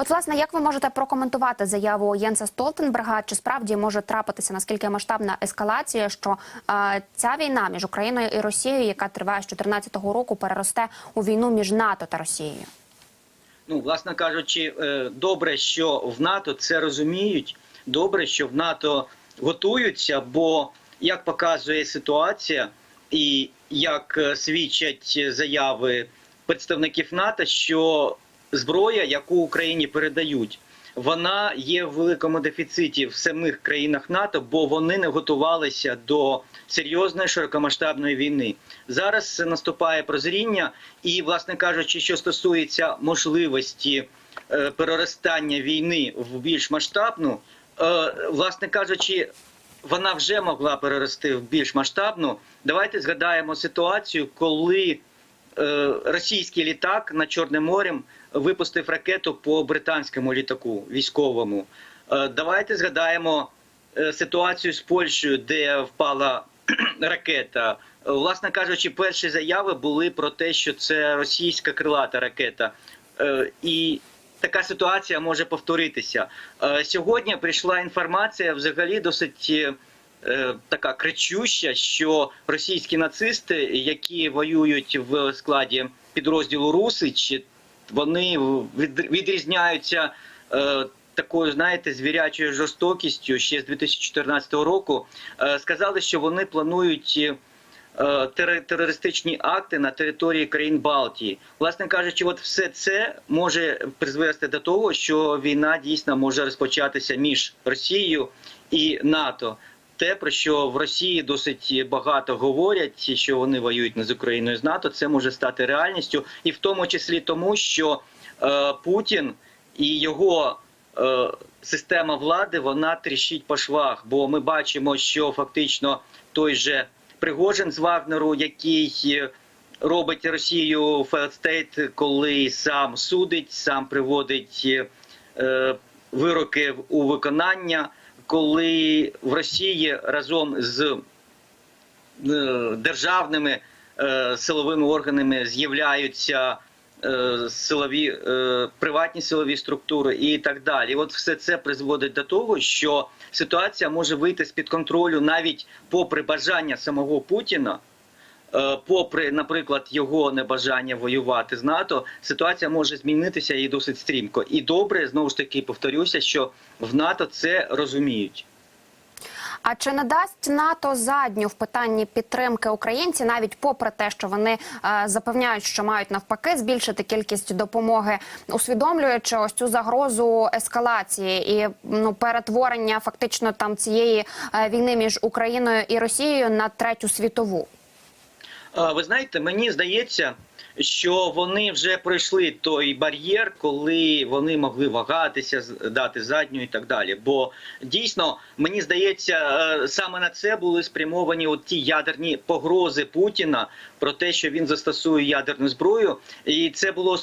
От, власне, як ви можете прокоментувати заяву Єнса Столтенберга? Чи справді може трапитися наскільки масштабна ескалація, що е, ця війна між Україною і Росією, яка триває з 2014 року, переросте у війну між НАТО та Росією? Ну, власне кажучи, е, добре, що в НАТО це розуміють. Добре, що в НАТО готуються, бо як показує ситуація, і як е, свідчать заяви представників НАТО, що зброя, яку Україні передають, вона є в великому дефіциті в самих країнах НАТО, бо вони не готувалися до серйозної широкомасштабної війни. Зараз наступає прозріння, і, власне кажучи, що стосується можливості е, переростання війни в більш масштабну, е, власне кажучи, вона вже могла перерости в більш масштабну. Давайте згадаємо ситуацію, коли російський літак над Чорним морем випустив ракету по британському літаку військовому. Е, давайте згадаємо е, ситуацію з Польщею, де впала ракета. Е, Власне кажучи, перші заяви були про те, що це російська крилата ракета. Е, І така ситуація може повторитися. Е, Сьогодні прийшла інформація взагалі досить е, така кричуща, що російські нацисти, які воюють в складі підрозділу Русич, вони від- відрізняються. е, Такою, знаєте, звірячою жорстокістю ще з 2014 року е, сказали, що вони планують терористичні акти на території країн Балтії. Власне кажучи, от все це може призвести до того, що війна дійсно може розпочатися між Росією і НАТО. Те, про що в Росії досить багато говорять, що вони воюють не з Україною з НАТО, це може стати реальністю, і в тому числі тому, що е, Путін і його е, система влади вона тріщить по швах. Бо ми бачимо, що фактично той же Пригожин з Вагнеру, який е, робить Росію фейлстейт, коли сам судить, сам приводить е, вироки у виконання, коли в Росії разом з е, державними е, силовими органами з'являються е, силові приватні силові структури і так далі. От все це призводить до того, що ситуація може вийти з під контролю навіть попри бажання самого Путіна. Е, Попри, наприклад, його небажання воювати з НАТО, ситуація може змінитися і досить стрімко. І добре, знову ж таки повторюся, що в НАТО це розуміють. А чи не дасть НАТО задню в питанні підтримки українці, навіть попри те, що вони е, запевняють, що мають навпаки збільшити кількість допомоги, усвідомлюючи ось цю загрозу ескалації і ну перетворення фактично там цієї е, війни між Україною і Росією на третю світову? Ви знаєте, мені здається, що вони вже пройшли той бар'єр, коли вони могли вагатися, дати задню і так далі. Бо дійсно мені здається, е, саме на це були спрямовані от ті ядерні погрози Путіна про те, що він застосує ядерну зброю, і це було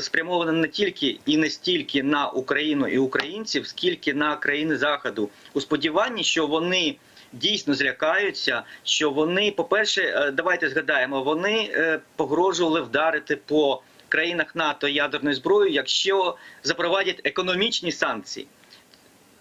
спрямовано не тільки і не стільки на Україну і українців, скільки на країни Заходу у сподіванні, що вони дійсно злякаються, що вони, по-перше, е, давайте згадаємо, вони е, погрожували вдарити по країнах НАТО ядерною зброєю, якщо запровадять економічні санкції.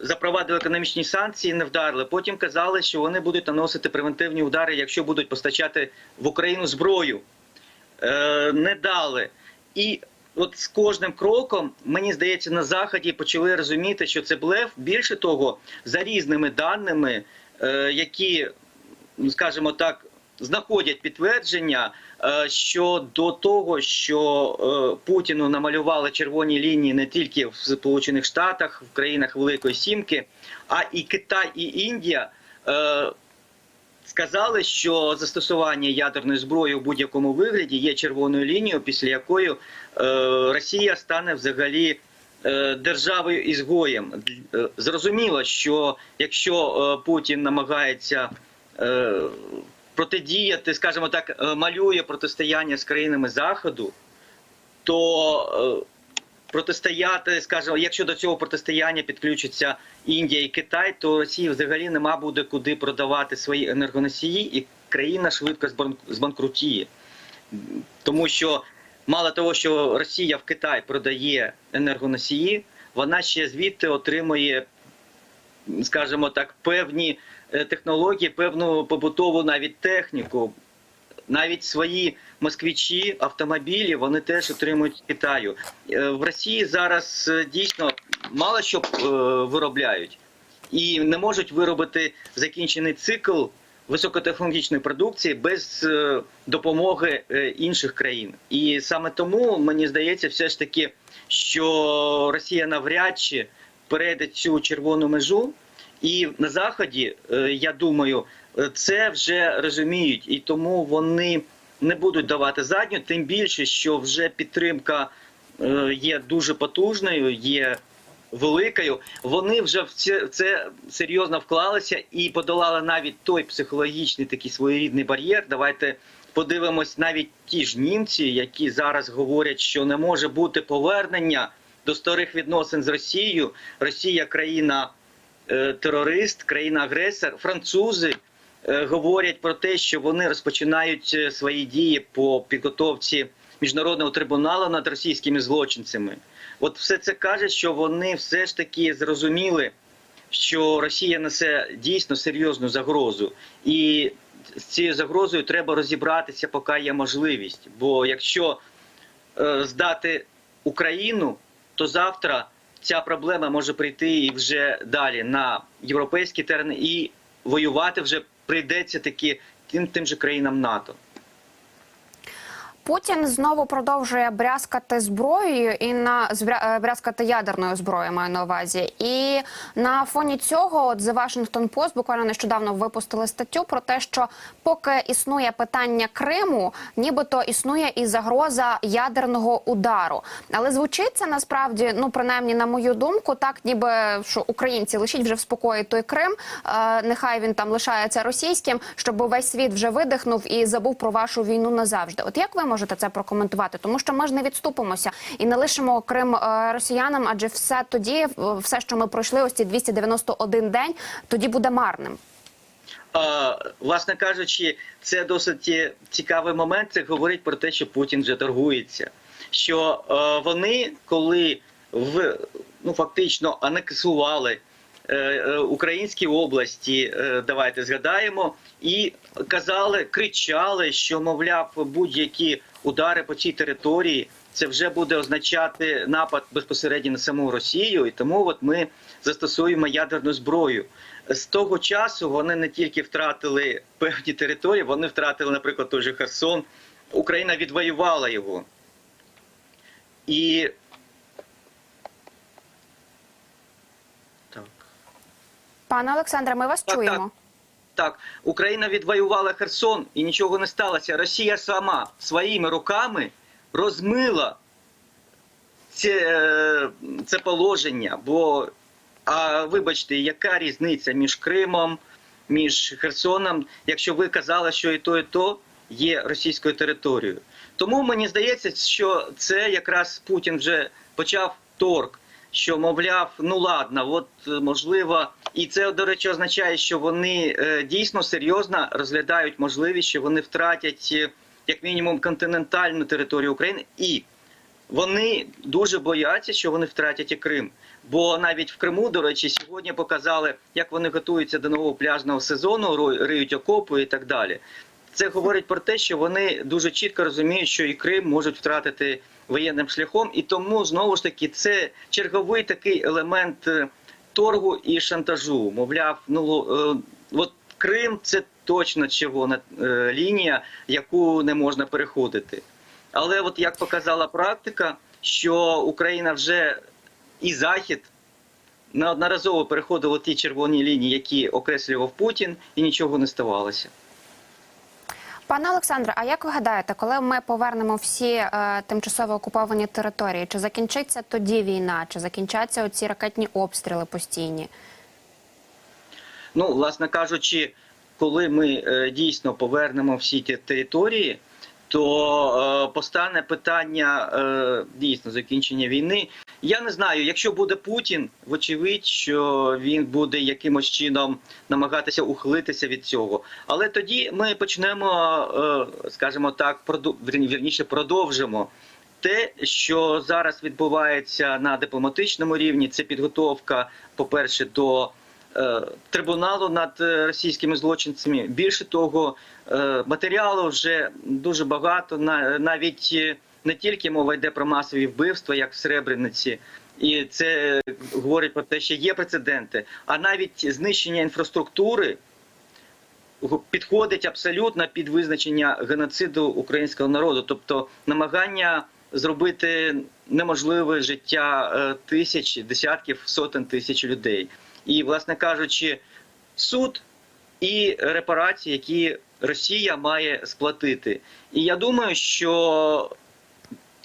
Запровадили економічні санкції, не вдарили. Потім казали, що вони будуть наносити превентивні удари, якщо будуть постачати в Україну зброю. Е, не дали. І от з кожним кроком, мені здається, на заході почали розуміти, що це блеф. Більше того, за різними даними, які, ну, скажімо так, знаходять підтвердження е, щодо того, що е, Путіну намалювали червоні лінії не тільки в Сполучених Штатах, в країнах Великої Сімки, а і Китай і Індія. е, Сказали, що застосування ядерної зброї у будь-якому вигляді є червоною лінією, після якої е, Росія стане взагалі е, державою ізгоєм. Е, Зрозуміло, що якщо е, Путін намагається е, протидіяти, скажімо так, е, малює протистояння з країнами Заходу, то е, протистояти, скажімо, якщо до цього протистояння підключаться Індія і Китай, то Росії взагалі нема буде куди продавати свої енергоносії, і країна швидко збанкрутіє. Тому що мало того, що Росія в Китай продає енергоносії, вона ще звідти отримує, скажімо так, певні е, технології, певну побутову навіть техніку. Навіть свої москвичі, автомобілі вони теж отримують Китаю. Е, В Росії зараз е, дійсно мало що виробляють і не можуть виробити закінчений цикл високотехнологічної продукції без е, допомоги е, інших країн. І саме тому мені здається, все ж таки, що Росія навряд чи перейде цю червону межу. І на заході, е, я думаю, це вже розуміють, і тому вони не будуть давати задню. Тим більше, що вже підтримка є дуже потужною, є великою. Вони вже в це, в це серйозно вклалися і подолали навіть той психологічний такий своєрідний бар'єр. Давайте подивимось навіть ті ж німці, які зараз говорять, що не може бути повернення до старих відносин з Росією. Росія країна е, терорист, країна-агресор. Французи е, говорять про те, що вони розпочинають е, свої дії по підготовці міжнародного трибуналу над російськими злочинцями. От все це каже, що вони все ж таки зрозуміли, що Росія несе дійсно серйозну загрозу, і з цією загрозою треба розібратися, поки є можливість. Бо якщо е, здати Україну, то завтра ця проблема може прийти і вже далі на європейський терен, і воювати вже прийдеться таки тим, тим же країнам НАТО. Путін знову продовжує брязкати зброєю і на е, брязкати ядерною зброєю маю на увазі. І на фоні цього, от The Washington Post буквально нещодавно випустили статтю про те, що поки існує питання Криму, нібито існує і загроза ядерного удару. Але звучить це насправді, ну принаймні на мою думку, так ніби що українці лишіть вже в спокої той Крим. Е, нехай він там лишається російським, щоб весь світ вже видихнув і забув про вашу війну назавжди. От як ви можете це прокоментувати? Тому що ми ж не відступимося і не лишимо Крим е, росіянам, адже все тоді, е, все, що ми пройшли, ось ці 291 день, тоді буде марним. Власне кажучи, це досить цікавий момент. Це говорить про те, що Путін вже торгується. Що е, вони, коли в ну фактично анексували українські області, е, давайте згадаємо, і казали, кричали, що мовляв, будь-які удари по цій території. Це вже буде означати напад безпосередньо на саму Росію, і тому от ми застосуємо ядерну зброю. З того часу вони не тільки втратили певні території, вони втратили, наприклад, той же Херсон. Україна відвоювала його. І Пане Олександре, ми вас Так, чуємо. Так, Україна відвоювала Херсон і нічого не сталося. Росія сама своїми руками розмила це, е, це положення. Бо, а вибачте, яка різниця між Кримом, між Херсоном, якщо ви казали, що і то, і то є російською територією. Тому мені здається, що це якраз Путін вже почав торг. Що мовляв, ну ладно, от е, можливо, і це до речі означає, що вони е, дійсно серйозно розглядають можливість, що вони втратять е, як мінімум континентальну територію України, і вони дуже бояться, що вони втратять і Крим. Бо навіть в Криму, до речі, сьогодні показали, як вони готуються до нового пляжного сезону, риють окопи і так далі. Це говорить про те, що вони дуже чітко розуміють, що і Крим можуть втратити воєнним шляхом, і тому знову ж таки це черговий такий елемент е, торгу і шантажу. Мовляв, ну е, от Крим це точно червона е, лінія, яку не можна переходити. Але от як показала практика, що Україна вже і Захід неодноразово переходили ті червоні лінії, які окреслював Путін, і нічого не ставалося. Пане Олександре, а як ви гадаєте, коли ми повернемо всі е, тимчасово окуповані території, чи закінчиться тоді війна, чи закінчаться оці ракетні обстріли постійні? Ну, власне кажучи, коли ми е, дійсно повернемо всі ті території, то е, постане питання е, дійсно закінчення війни. Я не знаю, якщо буде Путін, вочевидь, що він буде якимось чином намагатися ухилитися від цього. Але тоді ми почнемо, е, скажімо так, вірніше продовжимо те, що зараз відбувається на дипломатичному рівні, це підготовка, по-перше, до е, трибуналу над е, російськими злочинцями. Більше того, матеріалу вже дуже багато. На навіть не тільки мова йде про масові вбивства, як в Сребрениці. І це говорить про те, що є прецеденти, а навіть знищення інфраструктури підходить абсолютно під визначення геноциду українського народу, тобто намагання зробити неможливе життя е, тисяч, десятків, сотень тисяч людей. І, власне кажучи, суд і репарації, які Росія має сплатити. І я думаю, що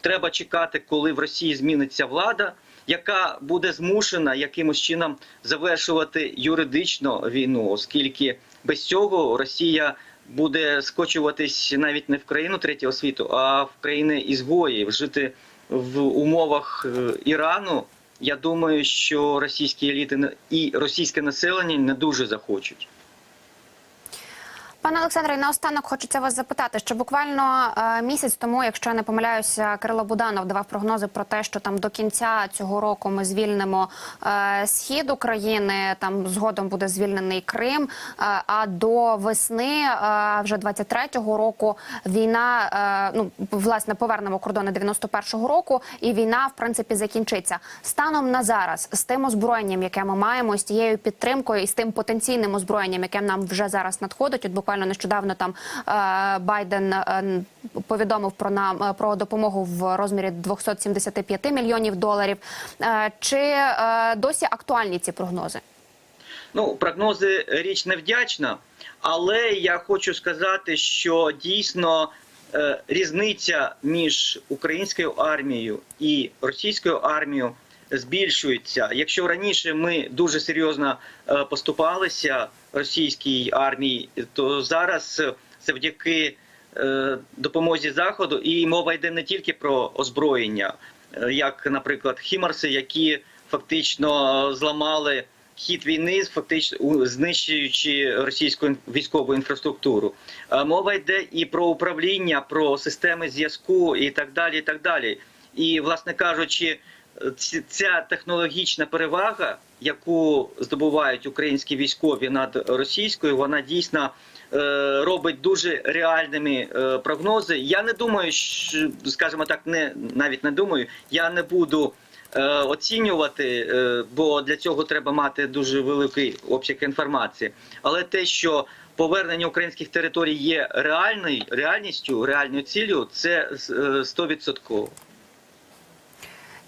треба чекати, коли в Росії зміниться влада, яка буде змушена якимось чином завершувати юридично війну, оскільки без цього Росія буде скочуватись навіть не в країну третього світу, а в країни ізгоїв, жити в умовах е, Ірану. Я думаю, що російські еліти і російське населення не дуже захочуть. Пане Олександре, наостанок хочеться вас запитати, що буквально е, місяць тому, якщо я не помиляюся, Кирило Буданов давав прогнози про те, що там до кінця цього року ми звільнимо е, схід України, там згодом буде звільнений Крим. е, а до весни, вже 23-го року, війна ну власне повернемо кордони 91-го року, і війна в принципі закінчиться. Станом на зараз з тим озброєнням, яке ми маємо, з тією підтримкою і з тим потенційним озброєнням, яке нам вже зараз надходить. От буквально нещодавно там е, Байден е, повідомив про нам е, про допомогу в розмірі 275 мільйонів доларів. Чи досі актуальні ці прогнози? Ну, прогнози річ невдячна, але я хочу сказати, що дійсно різниця між українською армією і російською армією збільшується. Якщо раніше ми дуже серйозно е, поступалися російській армії, то зараз завдяки е, допомозі заходу, і мова йде не тільки про озброєння, е, як, наприклад, хімарси, які фактично зламали хід війни, фактично знищуючи російську військову інфраструктуру. Мова йде і про управління, про системи зв'язку і так далі. І так далі. І, власне кажучи, ця технологічна перевага, яку здобувають українські військові над російською, вона дійсно е, робить дуже реальними е, прогнози. Я не думаю, що, скажімо так, не навіть не думаю, я не буду е, оцінювати, бо для цього треба мати дуже великий обсяг інформації. Але те, що повернення українських територій є реальною реальністю, реальною ціллю, це е, стовідсотково.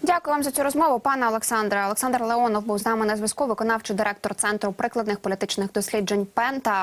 Дякую вам за цю розмову, пане Олександре. Олександр Леонов був з нами на зв'язку, виконавчий директор центру прикладних політичних досліджень Пента.